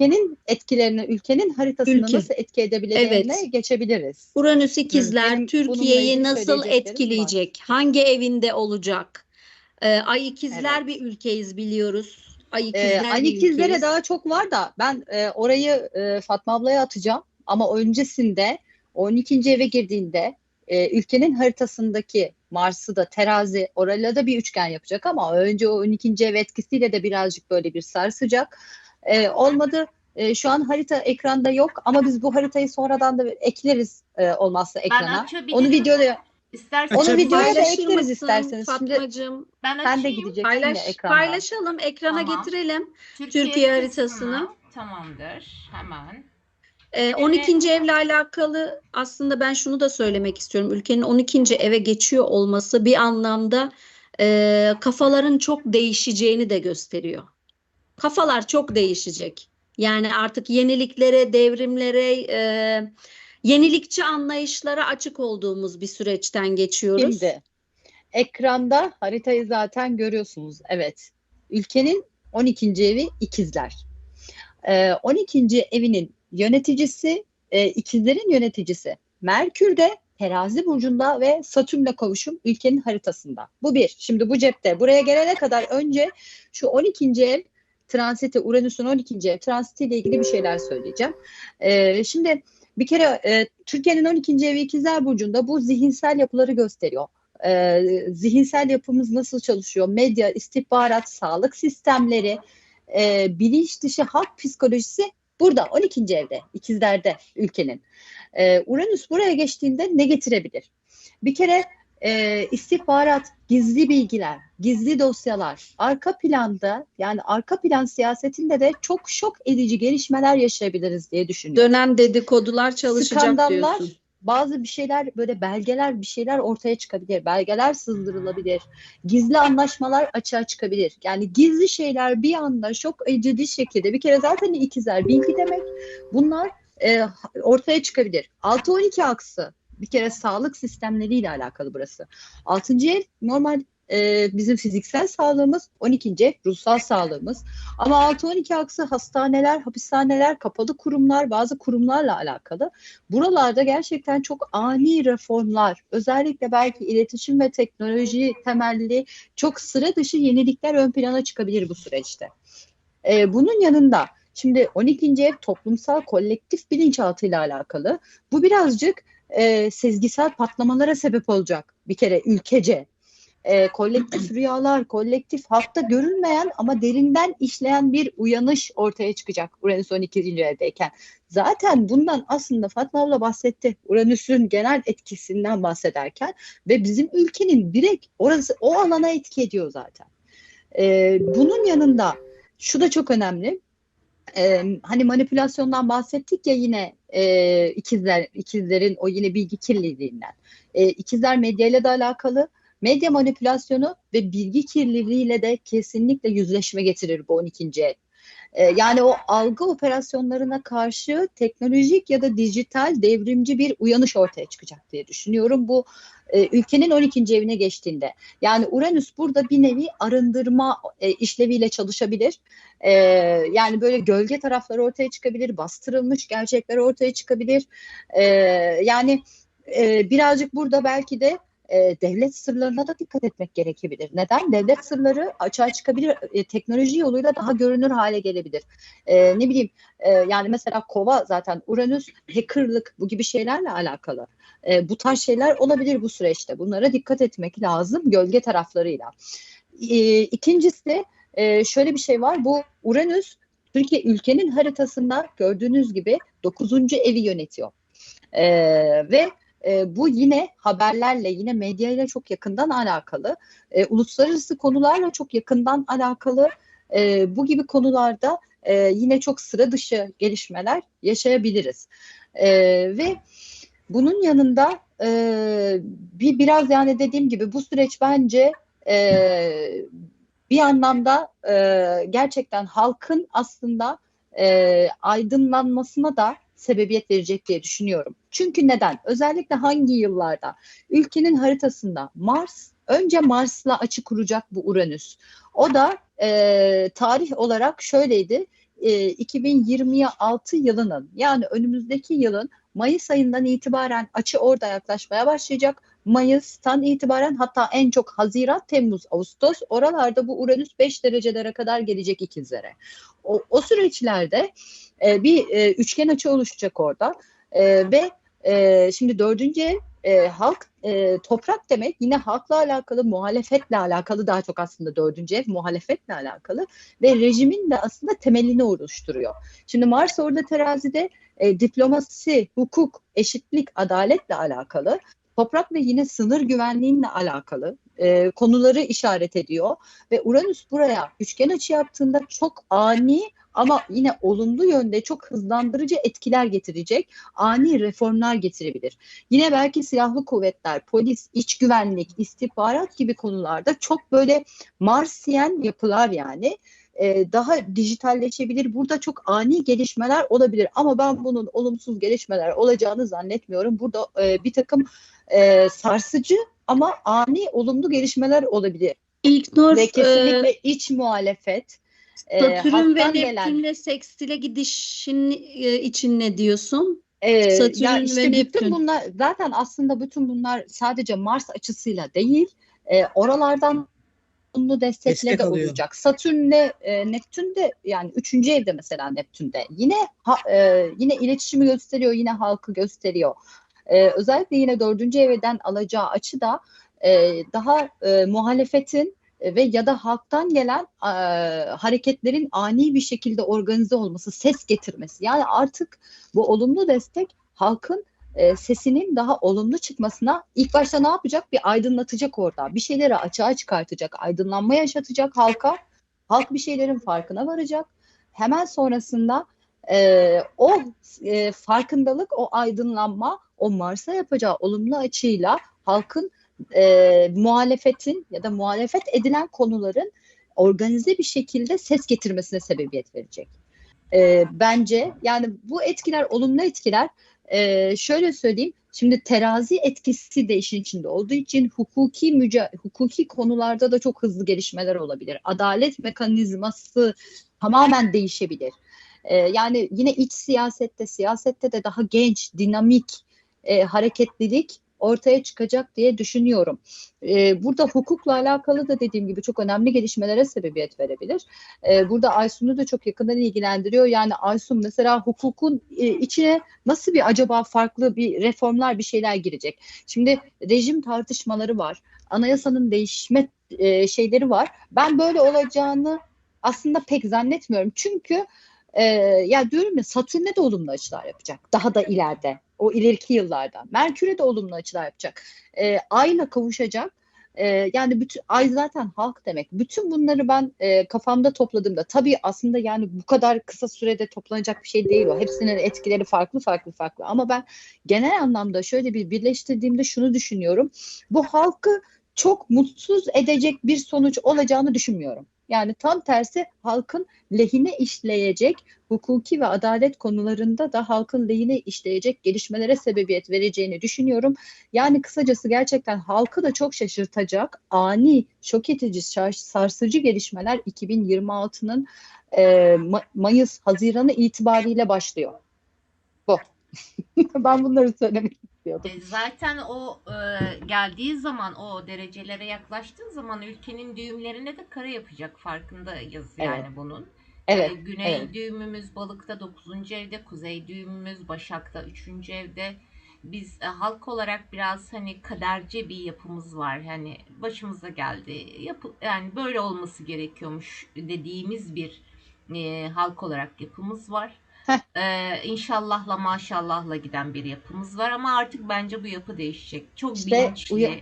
ülkenin etkilerine, ülkenin haritasını Ülke. nasıl etki edebileceğine Evet. geçebiliriz. Uranüs ikizler Türkiye'yi nasıl etkileyecek? Hangi evinde olacak? Ee, Ay ikizler Evet. bir ülkeyiz biliyoruz. Ay Ee, ikizler Ay bir ikizlere ülkeyiz. daha çok var da ben e, orayı e, Fatma ablaya atacağım. Ama öncesinde 12. eve girdiğinde e, ülkenin haritasındaki Mars'ı da terazi orayla da bir üçgen yapacak ama önce o 12. ev etkisiyle de birazcık böyle bir sarsacak. E, olmadı e, şu an harita ekranda yok ama biz bu haritayı sonradan da ekleriz e, olmazsa ekrana. Onu videoda İsterseniz onu videoya da ekleriz mısın isterseniz. Şimdi Fatmacığım? ben sen de gideceksin Paylaş, ya ekrandan. paylaşalım, ekrana Tamam. getirelim. Türkiye, Türkiye haritasını. Tamamdır. Hemen. Ee, 12. evle alakalı aslında ben şunu da söylemek istiyorum. Ülkenin 12. eve geçiyor olması bir anlamda e, kafaların çok değişeceğini de gösteriyor. Kafalar çok değişecek. Yani artık yeniliklere, devrimlere, e, yenilikçi anlayışlara açık olduğumuz bir süreçten geçiyoruz. Şimdi ekranda haritayı zaten görüyorsunuz. Evet. Ülkenin 12. evi ikizler. Ee, 12. evinin yöneticisi, e, ikizlerin yöneticisi Merkür'de terazi burcunda ve Satürn'le kavuşum ülkenin haritasında. Bu bir. Şimdi bu cepte. Buraya gelene kadar önce şu 12. ev transiti, Uranüs'ün 12. ev transiti ile ilgili bir şeyler söyleyeceğim. Ee, şimdi bir kere e, Türkiye'nin 12. evi ikizler burcunda bu zihinsel yapıları gösteriyor. Ee, zihinsel yapımız nasıl çalışıyor? Medya, istihbarat, sağlık sistemleri, e, bilinç dışı halk psikolojisi burada 12. evde, ikizlerde ülkenin. Ee, Uranüs buraya geçtiğinde ne getirebilir? Bir kere e, istihbarat, gizli bilgiler, gizli dosyalar, arka planda yani arka plan siyasetinde de çok şok edici gelişmeler yaşayabiliriz diye düşünüyorum. Dönem dedikodular çalışacak Skandallar, diyorsun. bazı bir şeyler böyle belgeler bir şeyler ortaya çıkabilir. Belgeler sızdırılabilir. Gizli anlaşmalar açığa çıkabilir. Yani gizli şeyler bir anda şok edici şekilde bir kere zaten ikizler bilgi demek. Bunlar e, ortaya çıkabilir. 6-12 aksı bir kere sağlık sistemleriyle alakalı burası. 6. ev normal e, bizim fiziksel sağlığımız, 12. ev ruhsal sağlığımız. Ama 6-12 aksı hastaneler, hapishaneler, kapalı kurumlar, bazı kurumlarla alakalı. Buralarda gerçekten çok ani reformlar, özellikle belki iletişim ve teknoloji temelli çok sıra dışı yenilikler ön plana çıkabilir bu süreçte. Ee, bunun yanında şimdi 12. ev toplumsal kolektif bilinçaltıyla alakalı. Bu birazcık e, sezgisel patlamalara sebep olacak bir kere ülkece. E, kolektif rüyalar, kolektif halkta görünmeyen ama derinden işleyen bir uyanış ortaya çıkacak Uranüs 12. evdeyken. Zaten bundan aslında Fatma abla bahsetti. Uranüs'ün genel etkisinden bahsederken ve bizim ülkenin direkt orası o alana etki ediyor zaten. E, bunun yanında şu da çok önemli. E, hani manipülasyondan bahsettik ya yine e, ikizler ikizlerin o yine bilgi kirliliğinden. E, ikizler medyayla da alakalı. Medya manipülasyonu ve bilgi kirliliğiyle de kesinlikle yüzleşme getirir bu 12. ev. E, yani o algı operasyonlarına karşı teknolojik ya da dijital devrimci bir uyanış ortaya çıkacak diye düşünüyorum. Bu e, ülkenin 12. evine geçtiğinde. Yani Uranüs burada bir nevi arındırma e, işleviyle çalışabilir. E, yani böyle gölge tarafları ortaya çıkabilir, bastırılmış gerçekler ortaya çıkabilir. E, yani e, birazcık burada belki de e, devlet sırlarına da dikkat etmek gerekebilir. Neden? Devlet sırları açığa çıkabilir, e, teknoloji yoluyla daha görünür hale gelebilir. E, ne bileyim, e, yani mesela kova zaten Uranüs, hackerlık bu gibi şeylerle alakalı. E, bu tarz şeyler olabilir bu süreçte. Bunlara dikkat etmek lazım gölge taraflarıyla. E, ikincisi e, şöyle bir şey var. Bu Uranüs Türkiye ülkenin haritasında gördüğünüz gibi 9. evi yönetiyor. E, ve e, bu yine haberlerle, yine medyayla çok yakından alakalı. E, uluslararası konularla çok yakından alakalı. E, bu gibi konularda e, yine çok sıra dışı gelişmeler yaşayabiliriz. E, ve bunun yanında e, bir biraz yani dediğim gibi bu süreç bence e, bir anlamda e, gerçekten halkın aslında e, aydınlanmasına da sebebiyet verecek diye düşünüyorum. Çünkü neden? Özellikle hangi yıllarda? Ülkenin haritasında Mars, önce Mars'la açı kuracak bu Uranüs. O da e, tarih olarak şöyleydi. e, 2026 yılının yani önümüzdeki yılın Mayıs ayından itibaren açı orada yaklaşmaya başlayacak. Mayıs'tan itibaren hatta en çok Haziran, Temmuz, Ağustos oralarda bu Uranüs 5 derecelere kadar gelecek ikizlere. O, o süreçlerde e, bir e, üçgen açı oluşacak orada E, ve e, şimdi dördüncü e, halk e, toprak demek yine halkla alakalı muhalefetle alakalı daha çok aslında dördüncü ev muhalefetle alakalı ve rejimin de aslında temelini oluşturuyor. Şimdi Mars orada terazide e, diplomasi, hukuk, eşitlik, adaletle alakalı toprak ve yine sınır güvenliğinle alakalı e, konuları işaret ediyor ve Uranüs buraya üçgen açı yaptığında çok ani ama yine olumlu yönde çok hızlandırıcı etkiler getirecek ani reformlar getirebilir. Yine belki silahlı kuvvetler, polis, iç güvenlik, istihbarat gibi konularda çok böyle Marsiyen yapılar yani e, daha dijitalleşebilir. Burada çok ani gelişmeler olabilir ama ben bunun olumsuz gelişmeler olacağını zannetmiyorum. Burada e, bir takım e, sarsıcı ama ani olumlu gelişmeler olabilir. İlknur Ve e, kesinlikle iç muhalefet. E, Satürn ve halktan gelen- Neptün'le sekstile gidişin e, için ne diyorsun? Ee, Satürn ya ve işte Neptün. bütün bunlar zaten aslında bütün bunlar sadece Mars açısıyla değil e, oralardan bunu destekle Destek de olacak. Satürn'le e, Neptün'de yani üçüncü evde mesela Neptün'de yine ha- e, yine iletişimi gösteriyor yine halkı gösteriyor. E, özellikle yine dördüncü evden alacağı açı da e, daha e, muhalefetin ve ya da halktan gelen e, hareketlerin ani bir şekilde organize olması, ses getirmesi. Yani artık bu olumlu destek halkın e, sesinin daha olumlu çıkmasına ilk başta ne yapacak? Bir aydınlatacak orada. Bir şeyleri açığa çıkartacak, aydınlanma yaşatacak halka. Halk bir şeylerin farkına varacak. Hemen sonrasında e, o e, farkındalık, o aydınlanma, o Mars'a yapacağı olumlu açıyla halkın e, muhalefetin ya da muhalefet edilen konuların organize bir şekilde ses getirmesine sebebiyet verecek. E, bence yani bu etkiler olumlu etkiler. E, şöyle söyleyeyim. Şimdi terazi etkisi de işin içinde olduğu için hukuki müca hukuki konularda da çok hızlı gelişmeler olabilir. Adalet mekanizması tamamen değişebilir. E, yani yine iç siyasette, siyasette de daha genç, dinamik e, hareketlilik ortaya çıkacak diye düşünüyorum. E, burada hukukla alakalı da dediğim gibi çok önemli gelişmelere sebebiyet verebilir. E, burada Aysun'u da çok yakından ilgilendiriyor. Yani Aysun mesela hukukun e, içine nasıl bir acaba farklı bir reformlar bir şeyler girecek. Şimdi rejim tartışmaları var. Anayasanın değişme e, şeyleri var. Ben böyle olacağını aslında pek zannetmiyorum. Çünkü e, ya diyorum ya Satürn'e de olumlu açılar yapacak. Daha da ileride. O ileriki yıllarda. Merkür'e de olumlu açılar yapacak. E, Ay'la kavuşacak. E, yani bütün ay zaten halk demek. Bütün bunları ben e, kafamda topladığımda tabii aslında yani bu kadar kısa sürede toplanacak bir şey değil o. Hepsinin etkileri farklı farklı farklı. Ama ben genel anlamda şöyle bir birleştirdiğimde şunu düşünüyorum. Bu halkı çok mutsuz edecek bir sonuç olacağını düşünmüyorum. Yani tam tersi halkın lehine işleyecek hukuki ve adalet konularında da halkın lehine işleyecek gelişmelere sebebiyet vereceğini düşünüyorum. Yani kısacası gerçekten halkı da çok şaşırtacak ani, şok edici, şar- sarsıcı gelişmeler 2026'nın e, Ma- Mayıs, Haziran'ı itibariyle başlıyor. Bu. ben bunları söylemek istiyordum. E, Zaten o e, geldiği zaman o derecelere yaklaştığı zaman ülkenin düğümlerine de kare yapacak farkındayız yani Evet. bunun. Evet, E, Güney evet. düğümümüz balıkta 9. evde, kuzey düğümümüz başakta 3. evde. Biz e, halk olarak biraz hani kaderci bir yapımız var. Hani başımıza geldi. Yapı, yani böyle olması gerekiyormuş dediğimiz bir e, halk olarak yapımız var. Ee, inşallahla maşallahla giden bir yapımız var ama artık bence bu yapı değişecek. Çok İşte bilinçli. uya-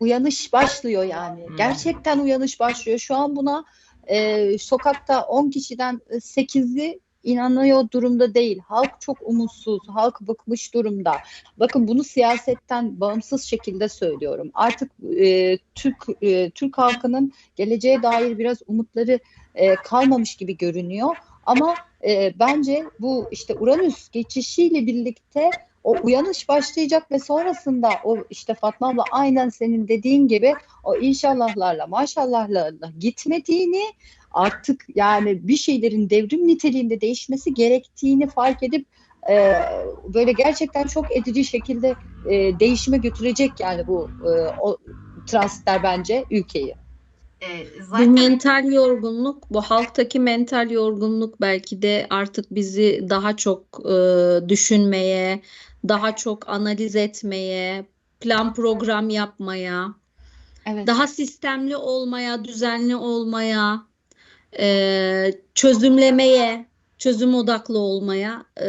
uyanış başlıyor yani. Hmm. Gerçekten uyanış başlıyor. Şu an buna e, sokakta 10 kişiden 8'i inanıyor durumda değil. Halk çok umutsuz, halk bıkmış durumda. Bakın bunu siyasetten bağımsız şekilde söylüyorum. Artık e, Türk e, Türk halkının geleceğe dair biraz umutları e, kalmamış gibi görünüyor. Ama e, bence bu işte Uranüs geçişiyle birlikte o uyanış başlayacak ve sonrasında o işte Fatma abla aynen senin dediğin gibi o inşallahlarla maşallahlarla gitmediğini artık yani bir şeylerin devrim niteliğinde değişmesi gerektiğini fark edip e, böyle gerçekten çok edici şekilde e, değişime götürecek yani bu e, o transitler bence ülkeyi. E, Bu zaten mental yorgunluk, bu halktaki mental yorgunluk belki de artık bizi daha çok e, düşünmeye, daha çok analiz etmeye, plan program yapmaya, Evet. daha sistemli olmaya, düzenli olmaya, e, çözümlemeye, çözüm odaklı olmaya e,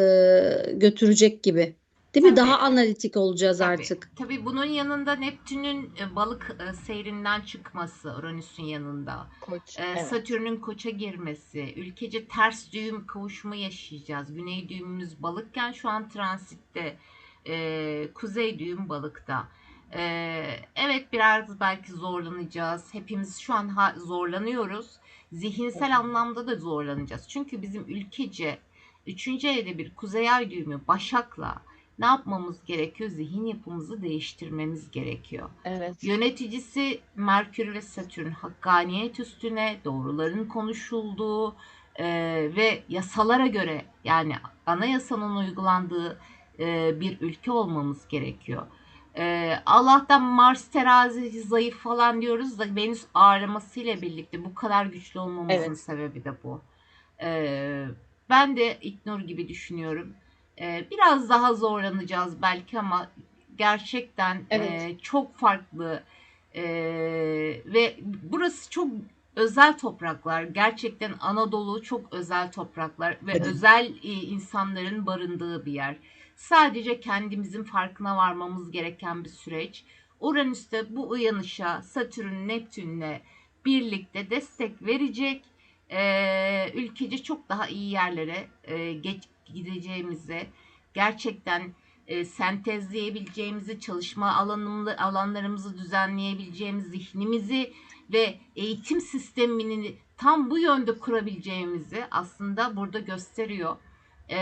götürecek gibi. Değil mi? Tabii. Daha analitik olacağız Tabii. artık. Tabii bunun yanında Neptün'ün e, balık e, seyrinden çıkması Uranüs'ün yanında. Koç. E, Evet. Satürn'ün koça girmesi, ülkece ters düğüm kavuşumu yaşayacağız. Güney düğümümüz balıkken şu an transitte, e, kuzey düğüm balıkta. E, evet biraz belki zorlanacağız. Hepimiz şu an ha- zorlanıyoruz. Zihinsel anlamda da zorlanacağız. Çünkü bizim ülkece 3. evde bir kuzey ay düğümü Başak'la ne yapmamız gerekiyor? Zihin yapımızı değiştirmemiz gerekiyor. Evet. Yöneticisi Merkür ve Satürn hakkaniyet üstüne doğruların konuşulduğu e, ve yasalara göre yani anayasanın uygulandığı e, bir ülke olmamız gerekiyor. E, Allah'tan Mars terazi zayıf falan diyoruz da Venüs ağırlamasıyla birlikte bu kadar güçlü olmamızın Evet. sebebi de bu. E, ben de İknur gibi düşünüyorum. E, biraz daha zorlanacağız belki ama gerçekten Evet. e, çok farklı e, ve burası çok özel topraklar. Gerçekten Anadolu çok özel topraklar ve Evet. özel e, insanların barındığı bir yer. Sadece kendimizin farkına varmamız gereken bir süreç. Uranüs'te bu uyanışa Satürn, Neptün'le birlikte destek verecek. E, ülkece çok daha iyi yerlere e, geç, gideceğimizi gerçekten e, sentezleyebileceğimizi, çalışma alanımlı, alanlarımızı düzenleyebileceğimiz, zihnimizi ve eğitim sistemini tam bu yönde kurabileceğimizi aslında burada gösteriyor. E,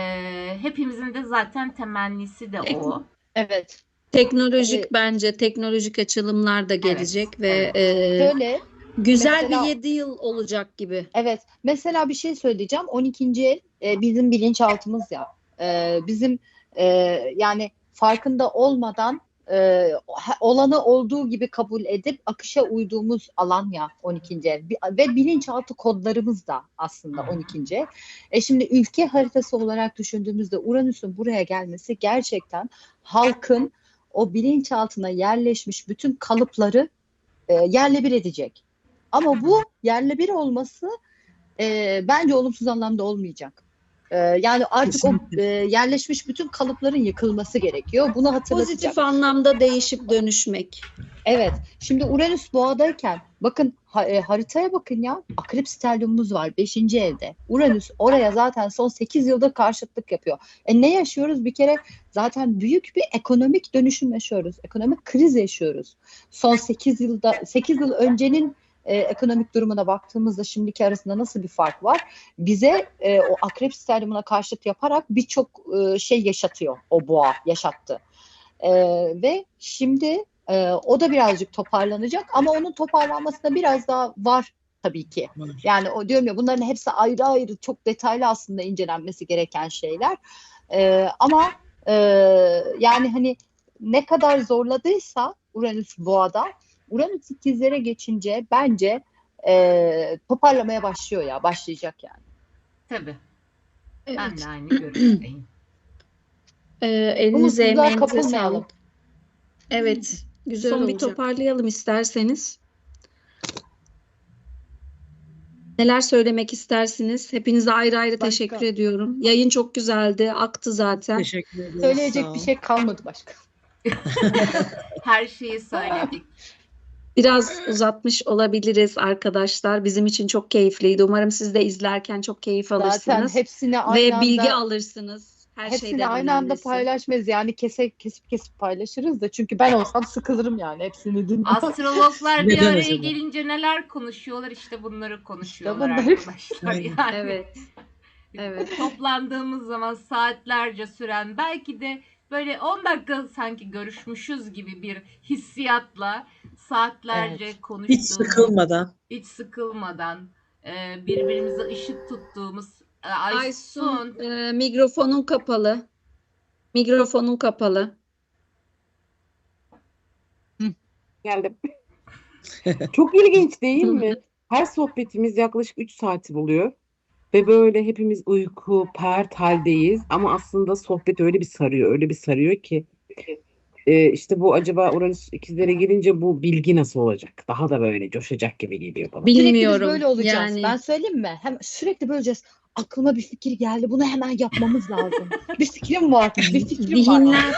hepimizin de zaten temennisi de o. Evet. Teknolojik Evet. bence teknolojik açılımlar da gelecek ve evet. e, Böyle güzel Mesela- bir 7 yıl olacak gibi. Evet. Mesela bir şey söyleyeceğim. 12. el e, bizim bilinçaltımız ya. E, bizim e, yani farkında olmadan e, olanı olduğu gibi kabul edip akışa uyduğumuz alan ya 12. ev. Ve bilinçaltı kodlarımız da aslında Hı hı. 12. ev. E şimdi ülke haritası olarak düşündüğümüzde Uranüs'ün buraya gelmesi gerçekten halkın o bilinçaltına yerleşmiş bütün kalıpları e, yerle bir edecek. Ama bu yerle bir olması e, bence olumsuz anlamda olmayacak. E, yani artık o Kesinlikle. e, yerleşmiş bütün kalıpların yıkılması gerekiyor. Bunu hatırlatacak. Pozitif anlamda değişip dönüşmek. Evet. Şimdi Uranüs boğadayken bakın ha- e, haritaya bakın ya. Akrep stelyumumuz var 5. evde. Uranüs oraya zaten son 8 yıldır karşıtlık yapıyor. E ne yaşıyoruz? Bir kere zaten büyük bir ekonomik dönüşüm yaşıyoruz. Ekonomik kriz yaşıyoruz. Son 8 yılda 8 yıl öncenin e, ekonomik durumuna baktığımızda şimdiki arasında nasıl bir fark var? Bize e, o akrep stelyumuna karşıt yaparak birçok e, şey yaşatıyor o boğa yaşattı. E, ve şimdi ee, o da birazcık toparlanacak ama onun toparlanmasında biraz daha var tabii ki. Yani o diyorum ya bunların hepsi ayrı ayrı çok detaylı aslında incelenmesi gereken şeyler. Ee, ama e, yani hani ne kadar zorladıysa Uranüs boğada Uranüs ikizlere geçince bence e, toparlamaya başlıyor ya başlayacak yani. Tabii. Ben Evet. de aynı görüşteyim. Ee, elinize emeğinize sağlık. Evet. Güzel Son bir olacak. toparlayalım isterseniz. Neler söylemek istersiniz? Hepinize ayrı ayrı Başka- teşekkür ediyorum. Yayın çok güzeldi, aktı zaten. Teşekkür ederim. Söyleyecek bir şey kalmadı başka. Her şeyi söyledik. Biraz uzatmış olabiliriz arkadaşlar. Bizim için çok keyifliydi. Umarım siz de izlerken çok keyif Zaten alırsınız hepsini aynı ve bilgi anda alırsınız. Her Hepsini şeyden aynı anda önemlisi. paylaşmayız. Yani kese, kesip kesip paylaşırız da. Çünkü ben olsam sıkılırım yani hepsini dinlemem. Astrologlar bir araya acaba? gelince neler konuşuyorlar işte bunları konuşuyorlar bunları- arkadaşlar. Yani Evet. Evet. toplandığımız zaman saatlerce süren belki de böyle 10 dakika sanki görüşmüşüz gibi bir hissiyatla saatlerce Hiç konuştuğumuz sıkılmadan. hiç sıkılmadan e, birbirimize ışık tuttuğumuz e, Aysun. Aysun, e, mikrofonun kapalı. Mikrofonun kapalı. Geldim. Çok ilginç değil mi? Her sohbetimiz yaklaşık 3 saati buluyor. Ve böyle hepimiz uyku, pert haldeyiz. Ama aslında sohbet öyle bir sarıyor, öyle bir sarıyor ki. Ee, işte bu acaba Uranüs ikizlere girince bu bilgi nasıl olacak? Daha da böyle coşacak gibi geliyor bana. Sürekli biz Bilmiyorum. böyle olacağız. Yani Ben söyleyeyim mi? Hem sürekli böyle olacağız. Aklıma bir fikir geldi. Bunu hemen yapmamız lazım. bir fikrim var. Bir fikrim var. zihinler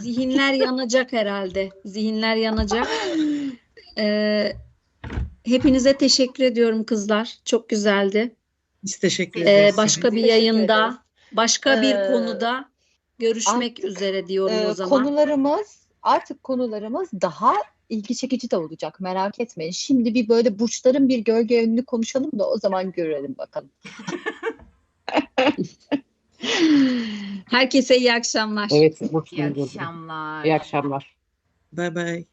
zihinler yanacak herhalde. Zihinler yanacak. Ee, hepinize teşekkür ediyorum kızlar. Çok güzeldi. Biz teşekkür Ee, Ee, ederiz. başka bir yayında, başka bir Ee, konuda görüşmek artık, üzere diyorum Ee, o zaman. konularımız artık konularımız daha ilgi çekici de olacak. Merak etmeyin. Şimdi bir böyle burçların bir gölge yönünü konuşalım da o zaman görelim bakalım. Herkese iyi akşamlar. Evet, İyi akşamlar. İyi akşamlar. Bye bye.